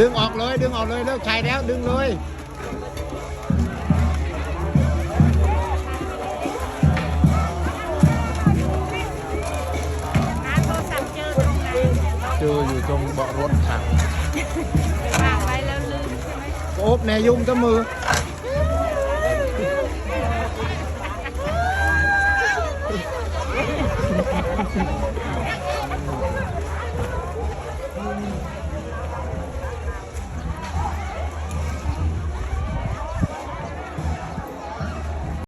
ดึงออกเลย ดึงออกเลยเลิกใช้แล้วดึงเลยเจออยู่ตรงเบาะรถค่ะโอบแนยุ่มก็มือ